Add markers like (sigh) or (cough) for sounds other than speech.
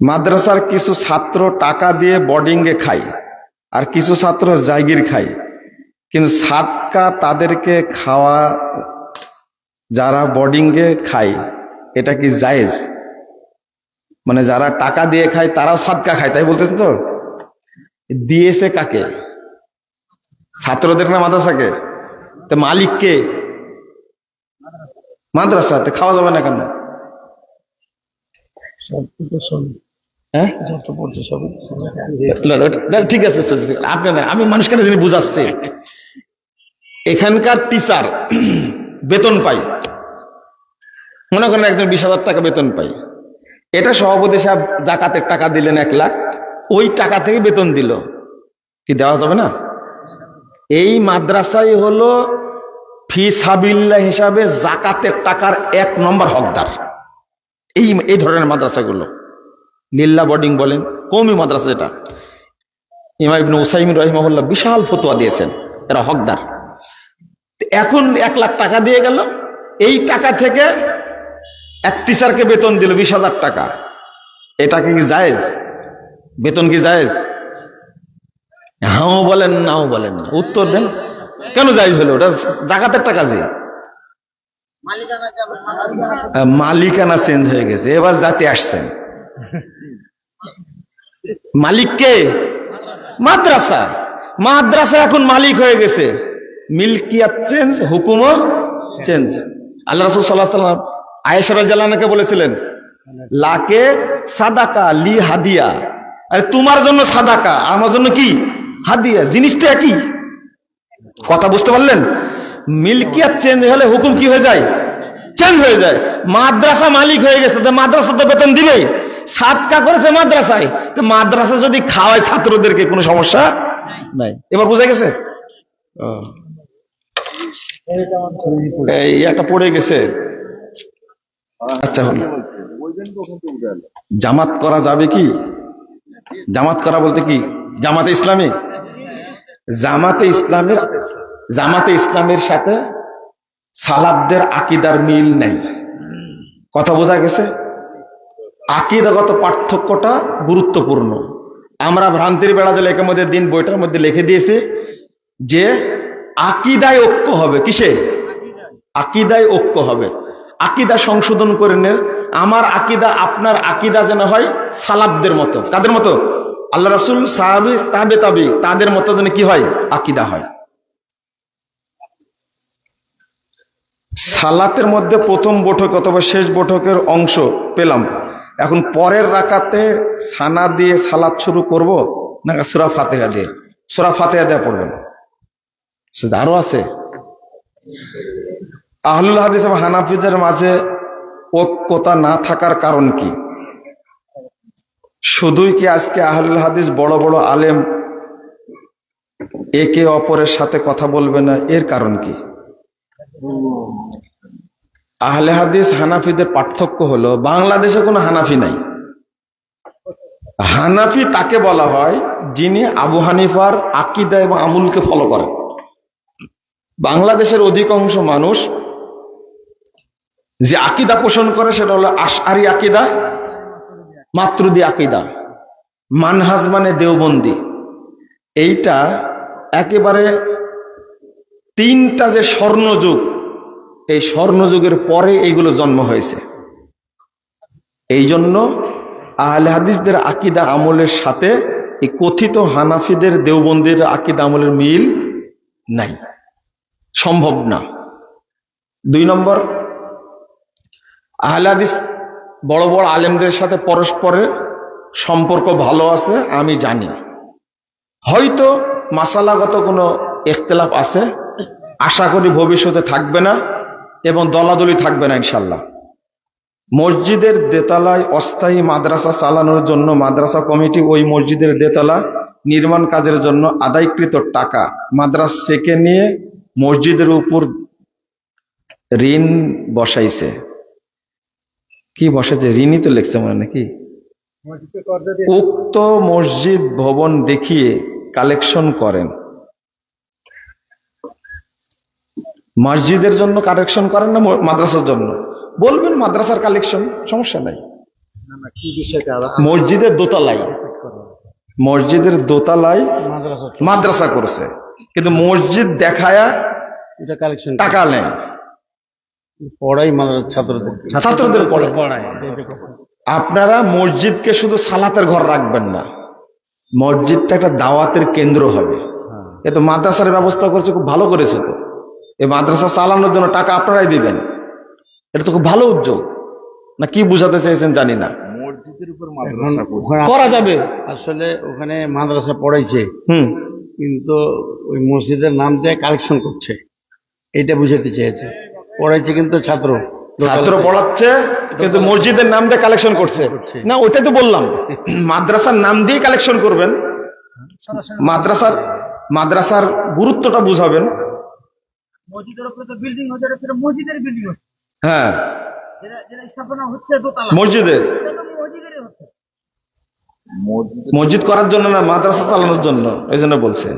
মাদ্রাসার কিছু ছাত্র টাকা দিয়ে বোর্ডিংয়ে খায় আর কিছু ছাত্র জায়গির খায়। কিন্তু সাতকা তাদেরকে খাওয়া যারা বোর্ডিংয়ে খায়, এটা কি জায়েজ? মানে যারা টাকা দিয়ে খায়, তারাও সাদকা খায়, তাই বলতেছেন তো? দিয়েছে কাকে? ছাত্রদের না মাদ্রাসাকে? তো মালিক কে মাদ্রাসা, তো খাওয়া যাবে না কেন? হ্যাঁ? ঠিক আছে আপনি না, আমি মানুষকে যিনি বুঝাচ্ছি? এখানকার টিচার (clears throat) বেতন পাই মনে করেন একজন বিশ হাজার টাকা বেতন পাই এটা সভাপতি সাহেব জাকাতের টাকা দিলেন এক লাখ, ওই টাকা থেকে বেতন দিল। কি দেওয়া যাবে না? এই মাদ্রাসাই হলো ফি সাবিল্লা হিসাবে জাকাতের টাকার এক নম্বর হকদার। এই এই ধরনের মাদ্রাসাগুলো। লিল্লা বোর্ডিং বলেন কৌমি মাদ্রাসা যেটা। ইমা ইবনে উসাইমিন রহিমাহুল্লাহ বিশাল ফতোয়া দিয়েছেন এরা হকদার। এখন এক লাখ টাকা দিয়ে গেল এই টাকা থেকে এক টিচারকে বেতন দিল বিশ হাজার টাকা। এটাকে কি জায়েজ? বেতন কি জায়েজ? হাও বলেন নাও বলেন না উত্তর দেন। কেন জায়েজ হলো? ওটা জাকাতের টাকা যে। মালিকানা চেঞ্জ হয়ে গেছে এবার জাতি আসছেন। মালিক কে? মাদ্রাসা। মাদ্রাসা এখন মালিক হয়ে গেছে। মিল্কিয়াত চেঞ্জ, হুকুমও চেঞ্জ। আল্লাহ রসুল সাল্লাহ সাল্লাম আয়েশার জালানাকে বলেছিলেন, লাকে সাদাকা লি হাদিয়া। আরে, তোমার জন্য সাদাকা, আমার জন্য কি? হাদিয়া, জিনিসটা একই। কথা বুঝতে পারলেন? মিল্কিয়াত চেঞ্জ হলে হুকুম কি হয়ে যায়? চেঞ্জ হয়ে যায়। মাদ্রাসা মালিক হয়ে গেছে মাদ্রাসা তো বেতন দিবেই। সাতকা করেছে মাদ্রাসায়। তো মাদ্রাসা যদি খাওয়ায় ছাত্রদেরকে কোনো সমস্যা? নাই। এবার বোঝা গেছে। এই একটা পড়ে গেছে। আচ্ছা হল। জামাত করা যাবে কি? জামাত করা বলতে কি? জামাতে ইসলামী? জামাতে ইসলামের জামাতে ইসলামের সাথে সালাবদের আকিদার মিল নেই। কথা বোঝা গেছে? আকিদাগত পার্থক্যটা গুরুত্বপূর্ণ। আমরা ভ্রান্তির বেড়া লেখার মধ্যে দিন বইটার মধ্যে লিখে দিয়েছি যে আকিদায় ঐক্য হবে। কিসে? আকিদায় ঐক্য হবে। আকিদা সংশোধন করে নেন আমার আকিদা আপনার আকিদা যেন হয় সালাবদের মতো। কাদের মতো? আল্লাহ রাসুল, সাহাবি, তাবে তাবি, তাদের মতো যেন কি হয়? আকিদা হয়। সালাতের মধ্যে প্রথম বৈঠক অথবা শেষ বৈঠকের অংশ পেলাম। এখন পরের রাকাতে সানা দিয়ে সালাত শুরু করব না সুরা ফাতেহা দিয়ে? সুরা ফাতেহা দিয়ে পড়বেন। সেটা আরও আছে। আহলুল হাদিস এবং হানাফিজের মাঝে ঐক্যতা না থাকার কারণ কি? শুধুই কি আজকে আহলুল হাদিস বড় বড় আলেম একে অপরের সাথে কথা বলবে না? এর কারণ কি? আহলে হাদিস হানাফিদের পার্থক্য হলো, বাংলাদেশে কোনো হানাফি নাই। হানাফি তাকে বলা হয় যিনি আবু হানিফার আকিদা এবং আমুলকে ফলো করেন। বাংলাদেশের অধিকাংশ মানুষ যে আকিদা পোষণ করে সেটা হলো আশআরি আকিদা, মাতৃদি আকিদা। মানহাজ মানে দেওবন্দি। এইটা একেবারে তিনটা যে স্বর্ণযুগ এই স্বর্ণযুগের পরে এইগুলো জন্ম হয়েছে। এই জন্য আহলে হাদিসদের আকিদা আমলের সাথে এই কথিত হানাফিদের দেওবন্দির আকিদা আমলের মিল নাই। সম্ভব না। দুই নম্বর, আহলে হাদিস বড় বড় আলেমদের সাথে পরস্পরের সম্পর্ক ভালো আছে, আমি জানি। হয়তো মাসালাগত কোনো ইখতলাফ আছে, আশা করি ভবিষ্যতে থাকবে না। এবং দলাদলি থাকবে না ইনশাল্লাহ মসজিদের দেতালায় অস্থায়ী মাদ্রাসা চালানোর জন্য মাদ্রাসা কমিটি ওই মসজিদের দেতালা নির্মাণ কাজের জন্য আদায়কৃত টাকা। মাদ্রাস থেকে নিয়ে মসজিদের উপর ঋণ বসাইছে। কি বসাইছে? ঋণই তো লিখছে মনে নাকি? উক্ত মসজিদ ভবন দেখিয়ে কালেকশন করেন। মসজিদের জন্য কালেকশন করেন না মাদ্রাসার জন্য? বলবেন মাদ্রাসার কালেকশন সমস্যা নাই। মসজিদের দোতলায়। মসজিদের দোতলায় মাদ্রাসা করছে। কিন্তু মসজিদ দেখায়া কালেকশন টাকা নেই। পড়াই মাদ্রাসা ছাত্রদের ছাত্রদের পড়ে পড়ায়। আপনারা মসজিদকে শুধু সালাতের ঘর রাখবেন না মসজিদটা একটা দাওয়াতের কেন্দ্র হবে। এ তো মাদ্রাসার ব্যবস্থা করছে খুব ভালো করেছে তো। এই মাদ্রাসা চালানোর জন্য টাকা আপনারাই দিবেন। এটা তো খুব ভালো উদ্যোগ। না কি বুঝাতে চেয়েছেন জানি না। এখন ওখানে করা যাবে। আসলে ওখানে মাদ্রাসা পড়াইছে। হুম। কিন্তু ওই মসজিদের নাম দিয়ে কালেকশন করছে। এটা বুঝাতে চেয়েছে। পড়াইছে কিন্তু ছাত্র। ছাত্র পড়াচ্ছে কিন্তু মসজিদের নাম দিয়ে কালেকশন করছে। না ওইটাই তো বললাম। মাদ্রাসার নাম দিয়ে কালেকশন করবেন। মাদ্রাসার মাদ্রাসার গুরুত্বটা বুঝাবেন। মসজিদের উপরে তো বিল্ডিং হচ্ছে এটা সেটা মসজিদের বিল্ডিং হচ্ছে। হ্যাঁ। যেটা যেটা স্থাপনা হচ্ছে দোতলা। মসজিদের। এটা তো মসজিদেরই হচ্ছে। মসজিদ করার জন্য না মাদ্রাসা চালানোর জন্য এই জন্য বলছে।